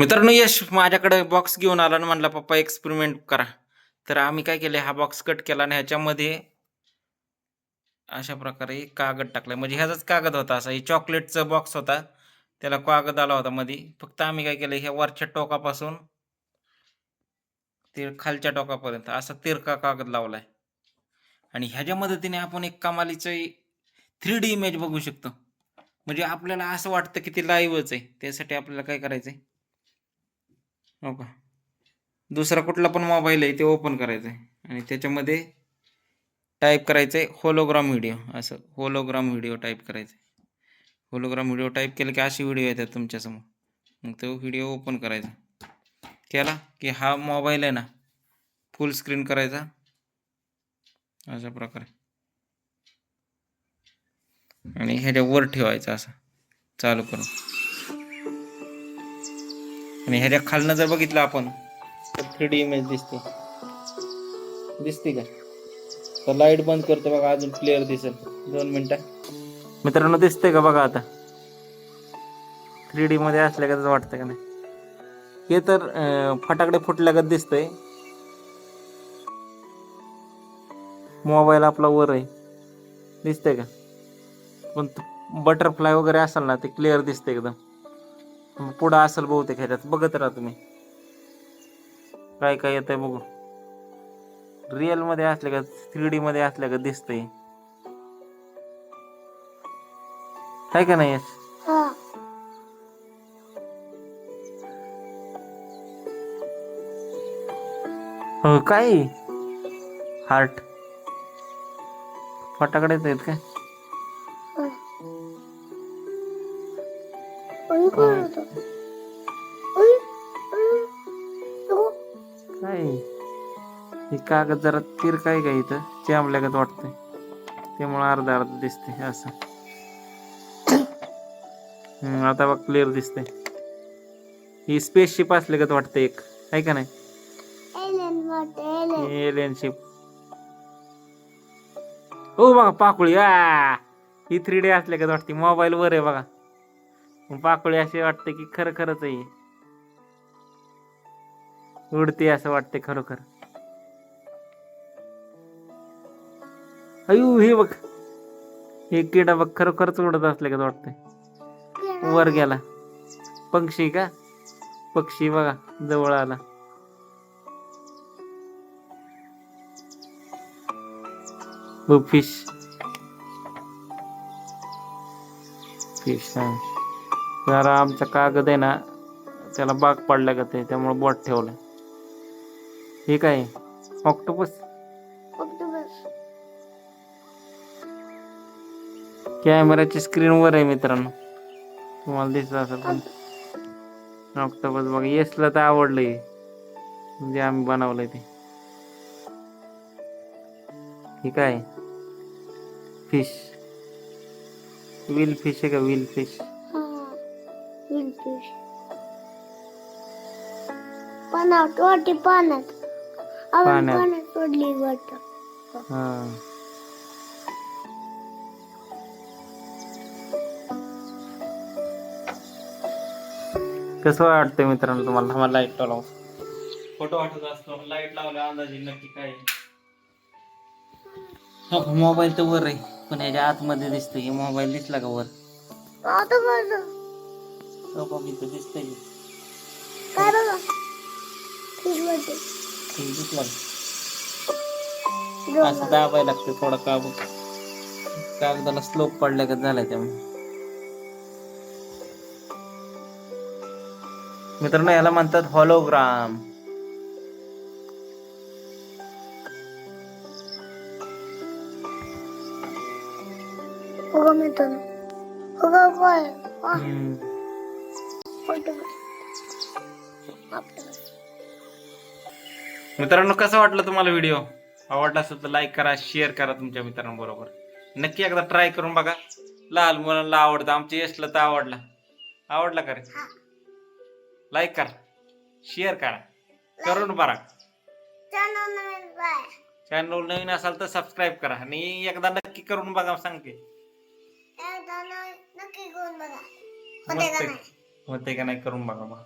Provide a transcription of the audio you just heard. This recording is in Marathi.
मित्रांनो यश माझ्याकडे बॉक्स घेऊन आला आणि म्हणला पप्पा एक्सपेरिमेंट करा. तर आम्ही काय केले हा बॉक्स कट केला आणि ह्याच्यामध्ये अशा प्रकारे कागद टाकलाय. म्हणजे ह्याचाच कागद होता असा हे चॉकलेटचा बॉक्स होता. त्याला कागद आला होता मध्ये फक्त आम्ही काय केलं ह्या वरच्या टोकापासून ते खालच्या टोकापर्यंत असा तिरका कागद लावलाय. आणि ह्याच्या मदतीने आपण एक कमालीचं थ्री डी इमेज बघू शकतो. म्हणजे आपल्याला असं वाटतं की ते लाईव्हच आहे. त्यासाठी आपल्याला काय करायचंय? हो का? दुसरा कुठला पण मोबाईल आहे ते ओपन करायचं आहे आणि त्याच्यामध्ये टाईप करायचं आहे होलोग्राम व्हिडिओ असं होलोग्राम व्हिडिओ टाईप करायचं आहे होलोग्राम व्हिडिओ टाईप केलं की अशी व्हिडिओ येतात तुमच्यासमोर मग तो व्हिडिओ ओपन करायचा. केला की हा मोबाईल आहे ना फुल स्क्रीन करायचा. अशा प्रकारे. आणि ह्याच्या वर ठेवायचं असं. चालू करून. आणि ह्याच्या खालनं जर बघितलं आपण तर थ्री डी इमेज दिसते. दिसते का? तर लाइट बंद करतो बघा अजून क्लिअर दिसेल. दोन मिनिटं. मित्रांनो दिसतंय का बघा आता? थ्री डी मध्ये असल्यागतच वाटतं का नाही? हे तर फटाकडे फुटल्यागत दिसतंय. मोबाईल आपला वर आहे. दिसतंय का? पण बटरफ्लाय वगैरे असेल ना ते क्लिअर दिसते एकदम. पुढं असेल बहुतेक ह्याच्यात. बघत राहा तुम्ही. काय काय येतंय बघू. रिअलमध्ये असले का थ्री डी मध्ये असल्या का दिसतंय. आहे का नाही? यश? हा. हो काय? हार्ट फटाकडेच आहेत काय? नको. काय? हे कागद जरा तीर काय का इथं? चांबल्यागत वाटतंय. त्यामुळे अर्धा अर्ध दिसते असं. आता बघ क्लिअर दिसतंय. ही स्पेसशिप असल्यागत वाटतं एक. आहे का नाही? एलियनशिप हो बघा पाकुळी. आ! ही थ्री डी असल्यागत वाटते मोबाईल वर आहे बघा. पाकोळी अशी वाटते की खरं खरंच आहे. उडते असं वाटते खरोखर. अयो हे बघ. हे किडा बघ खरोखरच उडत असल्यागत वाटतंय? वर गेला. पक्षी का? पक्षी बघा जवळ आला. फिश. फिश जरा आमचा कागद आहे ना त्याला बाग पडल्या का ते त्यामुळे बोट ठेवलं हे काय? ऑक्टोपस. कॅमेराची स्क्रीन वर आहे मित्रांनो. तुम्हाला दिसत असेल पण. ऑक्टोपस बघा येसला तर आवडलंय. म्हणजे आम्ही बनवलंय ते. हे काय? फिश विल फिश आहे का? विल फिश Windfish. पाण्यात वाटी पाण्यात. आपण पाण्यात. पाण्यात सोडली वाटत. हा. कसं वाटतंय मित्रांनो तुम्हाला? मला लाइट लावू. फोटो वाटत असतो लाइट लावल्या अंदाजे नक्की काय मोबाईल तर वर आहे. पण ह्याच्या आतमध्ये दिसतंय. मोबाईल दिसला का वर? आता हो बघ इथं दिसतंय काय बघा वाटते हे दिसला का? असं दाबायला लागतं थोडा कागद कागदाला स्लोप पडल्या का झालाय त्यामुळे मित्रांनो याला म्हणतात हॉलोग्राम हो मित्रांनो मित्रांनो कसा वाटलं तुम्हाला व्हिडिओ आवडला असेल तर लाईक करा शेअर करा तुमच्या मित्रांबरोबर नक्की एकदा ट्राय करून बघा. लहान मुलांना आवडतं आमच्या यशला तर आवडला. आवडला का रे. लाईक करा शेअर करा. करून बघा. चॅनल नवीन असाल तर सबस्क्राईब करा. आणि एकदा नक्की करून बघा सांगते. मस्त. होते का नाही करून बघा मग.